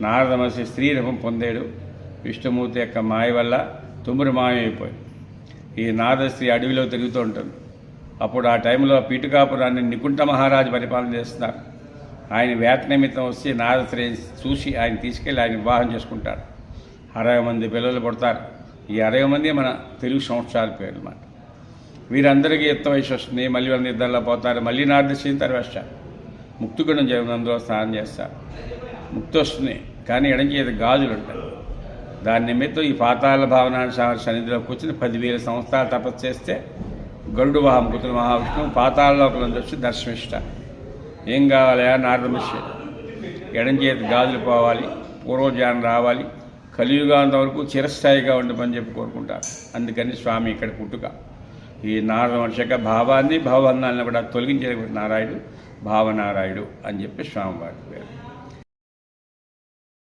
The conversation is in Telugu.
నారద మహర్షి స్త్రీ రూపం పొందాడు. విష్ణుమూర్తి యొక్క మాయ వల్ల తుమ్మురు మాయమైపోయి ఈ నారద స్త్రీ అడవిలో తిరుగుతూ ఉంటుంది. అప్పుడు ఆ టైంలో పీటుకాపురాన్ని నికుంఠ మహారాజు పరిపాలన చేస్తున్నారు. ఆయన వేట నిమిత్తం వచ్చి నారద స్త్రీ చూసి ఆయన తీసుకెళ్ళి ఆయన వివాహం చేసుకుంటారు అరవై మంది పిల్లలు పుడతారు. ఈ అరవై మంది మన తెలుగు సంవత్సరాల పేరు అన్నమాట వీరందరికీ ఎత్త వయసు వస్తుంది. మళ్ళీ వాళ్ళ నిద్రలో పోతారు. మళ్ళీ నారదశిని తర్వాత ముక్తుగుణం చేయడం అందులో స్నానం చేస్తారు. ముక్తి వస్తుంది. కానీ ఎడం చేతి గాజులు ఉంటాయి దాని నిమిత్తం ఈ పాతాళ భావన సన్నిధిలో కూర్చుని పదివేల సంవత్సరాలు తపస్సు చేస్తే గరుడు మహాముకుతులు మహావిష్ణువు పాతాళలోకల నుంచి వచ్చి దర్శమిష్ట ఏం కావాలయా నారదమశి ఎడం చేతి గాజులు పోవాలి పూర్వజ్ఞానం రావాలి కలియుగాంత వరకు చిరస్థాయిగా ఉండమని చెప్పి కోరుకుంటారు. అందుకని స్వామి ఇక్కడ పుట్టుక. ఈ నారద మనిషి భావాన్ని భావబంధాలను కూడా తొలగించే నారాయుడు భావనారాయుడు అని చెప్పి స్వామివారి పేరు.